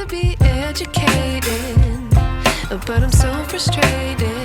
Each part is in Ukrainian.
to be educated, but I'm so frustrated.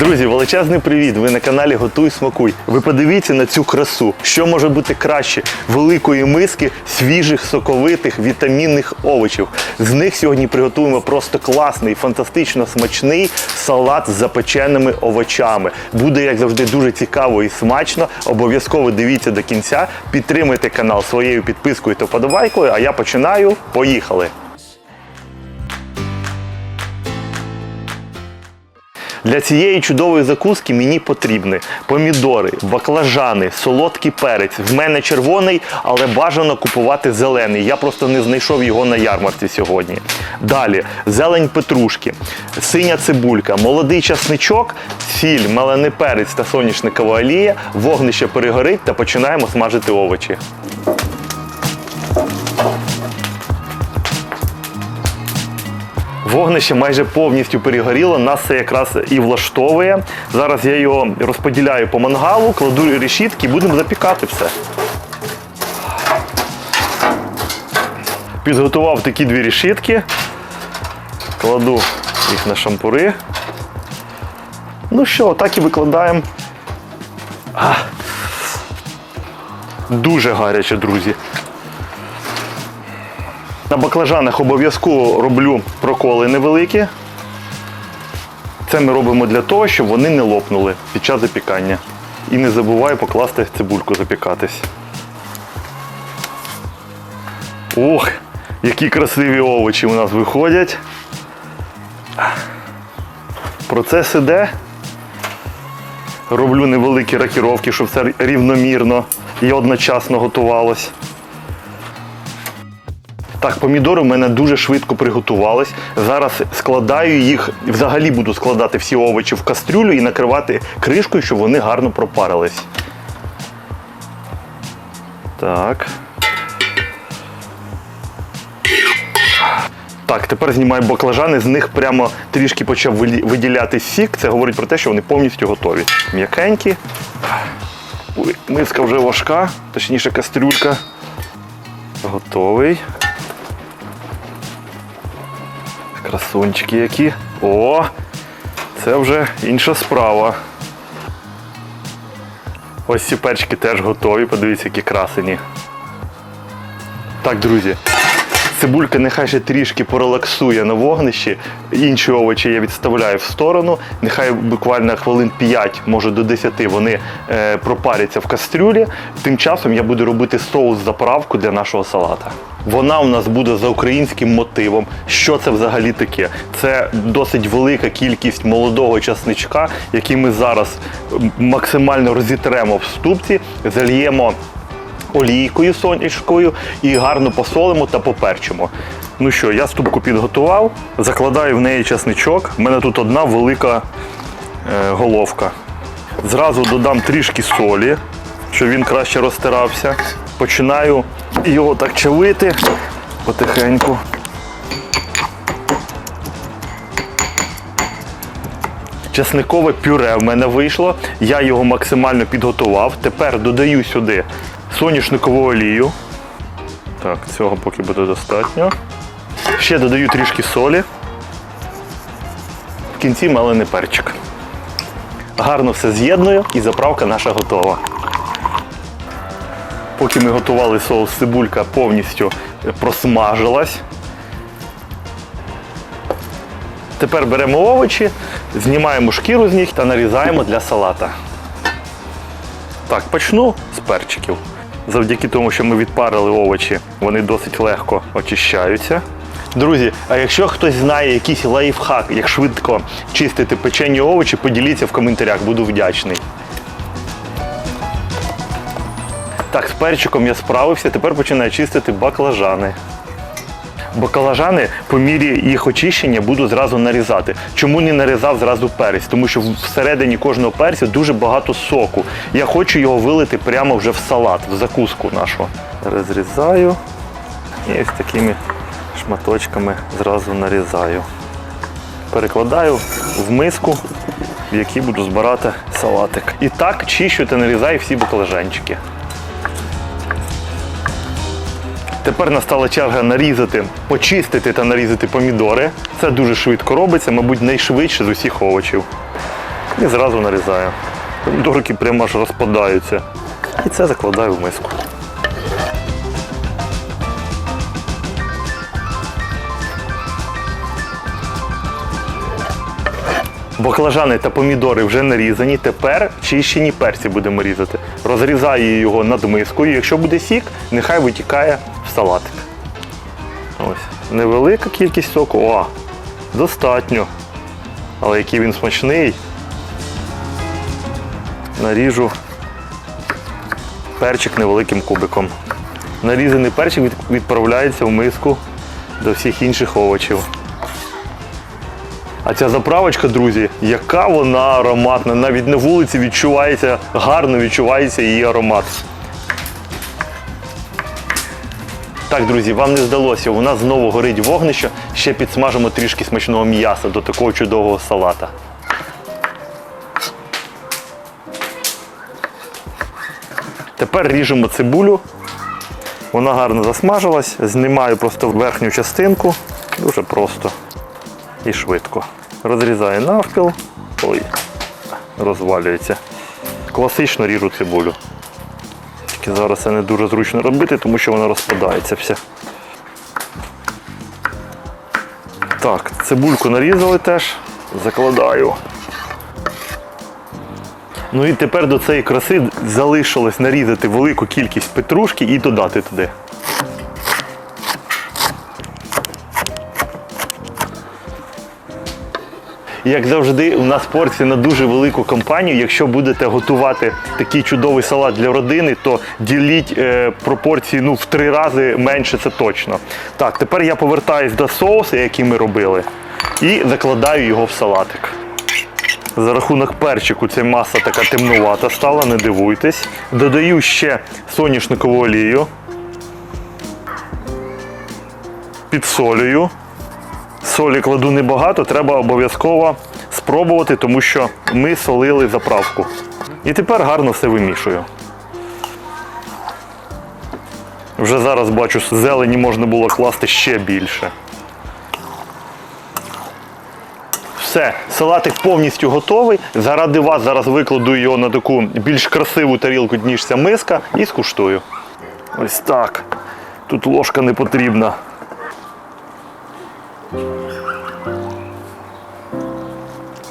Друзі, величезний привіт! Ви на каналі Готуй Смакуй. Ви подивіться на цю красу. Що може бути краще великої миски свіжих, соковитих, вітамінних овочів. З них сьогодні приготуємо просто класний, фантастично смачний салат з запеченими овочами. Буде, як завжди, дуже цікаво і смачно. Обов'язково дивіться до кінця. Підтримуйте канал своєю підпискою та подобайкою. А я починаю. Поїхали! Для цієї чудової закуски мені потрібні помідори, баклажани, солодкий перець. В мене червоний, але бажано купувати зелений. Я просто не знайшов його на ярмарці сьогодні. Далі зелень петрушки, синя цибулька, молодий часничок, сіль, мелений перець та соняшникова олія. Вогнище перегорить та починаємо смажити овочі. Вогнище майже повністю перегоріло, нас це якраз і влаштовує. Зараз я його розподіляю по мангалу, кладу решітки і будемо запікати все. Підготував такі дві решітки, кладу їх на шампури. Ну що, так і викладаємо. Дуже гаряче, друзі. На баклажанах обов'язково роблю проколи невеликі. Це ми робимо для того, щоб вони не лопнули під час запікання. І не забуваю покласти цибульку запікатись. Ох, які красиві овочі у нас виходять. Процес іде. Роблю невеликі ракіровки, щоб все рівномірно і одночасно готувалось. Так, помідори в мене дуже швидко приготувались. Зараз складаю їх, взагалі буду складати всі овочі в кастрюлю і накривати кришкою, щоб вони гарно пропарились. Так. Так, тепер знімаю баклажани, з них прямо трішки почав виділяти сік. Це говорить про те, що вони повністю готові. М'якенькі. Миска вже важка, точніше кастрюлька. Готовий. Красунчики які. О! Це вже інша справа. Ось ці перчики теж готові. Подивіться, які красені. Так, друзі. Цибулька нехай ще трішки порелаксує на вогнищі. Інші овочі я відставляю в сторону. Нехай буквально хвилин 5, може до 10 вони е, пропаряться в кастрюлі. Тим часом я буду робити соус заправку для нашого салата. Вона у нас буде за українським мотивом. Що це взагалі таке? Це досить велика кількість молодого часничка, який ми зараз максимально розітремо в ступці, зальємо олійкою сонячкою і гарно посолимо та поперчимо. Ну що, я ступку підготував, закладаю в неї часничок. У мене тут одна велика е, головка. Зразу додам трішки солі, щоб він краще розтирався. Починаю його так чавити потихеньку. Часникове пюре в мене вийшло. Я його максимально підготував. Тепер додаю сюди соняшникову олію. Так, цього поки буде достатньо. Ще додаю трішки солі. В кінці мелений перчик. Гарно все з'єдную і заправка наша готова. Поки ми готували соус, цибулька повністю просмажилась. Тепер беремо овочі, знімаємо шкіру з них та нарізаємо для салата. Так, почну з перчиків. Завдяки тому, що ми відпарили овочі, вони досить легко очищаються. Друзі, а якщо хтось знає якийсь лайфхак, як швидко чистити печені овочі, поділіться в коментарях, буду вдячний. Так, з перчиком я справився, тепер починаю чистити баклажани. Баклажани по мірі їх очищення буду зразу нарізати. Чому не нарізав зразу перець? Тому що всередині кожного перцю дуже багато соку. Я хочу його вилити прямо вже в салат, в закуску нашу. Розрізаю і ось такими шматочками зразу нарізаю. перекладаю в миску, в якій буду збирати салатик. І так чищу та нарізаю всі баклажанчики. Тепер настала черга нарізати, почистити та нарізати помідори. Це дуже швидко робиться, мабуть, найшвидше з усіх овочів. І зразу нарізаю. Помідорки прямо аж розпадаються. І це закладаю в миску. Баклажани та помідори вже нарізані. Тепер чищені перці будемо різати. Розрізаю його над мискою. Якщо буде сік, нехай витікає в салатик. Ось. Невелика кількість соку. О, достатньо. Але який він смачний. Наріжу перчик невеликим кубиком. Нарізаний перчик відправляється в миску до всіх інших овочів. А ця заправочка, друзі, яка вона ароматна. Навіть на вулиці відчувається, гарно відчувається її аромат. Так, друзі, вам не здалося, у нас знову горить вогнище. Ще підсмажимо трішки смачного м'яса до такого чудового салата. Тепер ріжемо цибулю. Вона гарно засмажилась. Знімаю просто верхню частинку. Дуже просто і швидко. Розрізаю навпіл. Ой, розвалюється. Класично ріжу цибулю. Тільки зараз це не дуже зручно робити, тому що вона розпадається вся. Так, цибульку нарізали теж, закладаю. Ну і тепер до цієї краси залишилось нарізати велику кількість петрушки і додати туди. Як завжди, у нас порція на дуже велику компанію. Якщо будете готувати такий чудовий салат для родини, то діліть е, пропорції ну, в три рази менше, це точно. Так, тепер я повертаюсь до соусу, який ми робили, і закладаю його в салатик. За рахунок перчику ця маса така темнувата стала, не дивуйтесь. Додаю ще соняшникову олію. Підсолюю. Солі кладу небагато, треба обов'язково спробувати, тому що ми солили заправку. І тепер гарно все вимішую. Вже зараз бачу, зелені можна було класти ще більше. Все, салатик повністю готовий. Заради вас зараз викладу його на таку більш красиву тарілку, ніж ця миска, і скуштую. Ось так. Тут ложка не потрібна.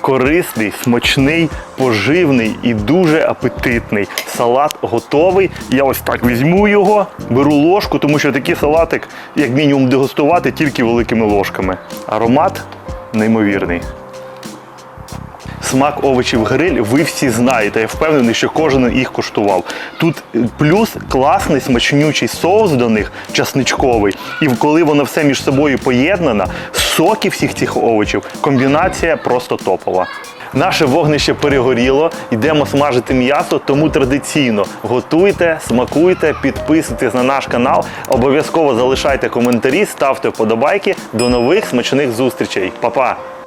Корисний, смачний, поживний і дуже апетитний. Салат готовий. Я ось так візьму його, беру ложку, тому що такий салатик, як мінімум, дегустувати тільки великими ложками. Аромат неймовірний. Смак овочів гриль ви всі знаєте. Я впевнений, що кожен їх куштував. Тут плюс класний смачнючий соус до них, часничковий. І коли воно все між собою поєднано, соки всіх цих овочів, комбінація просто топова. Наше вогнище перегоріло, йдемо смажити м'ясо, тому традиційно готуйте, смакуйте, підписуйтесь на наш канал, обов'язково залишайте коментарі, ставте вподобайки. До нових смачних зустрічей. Па-па!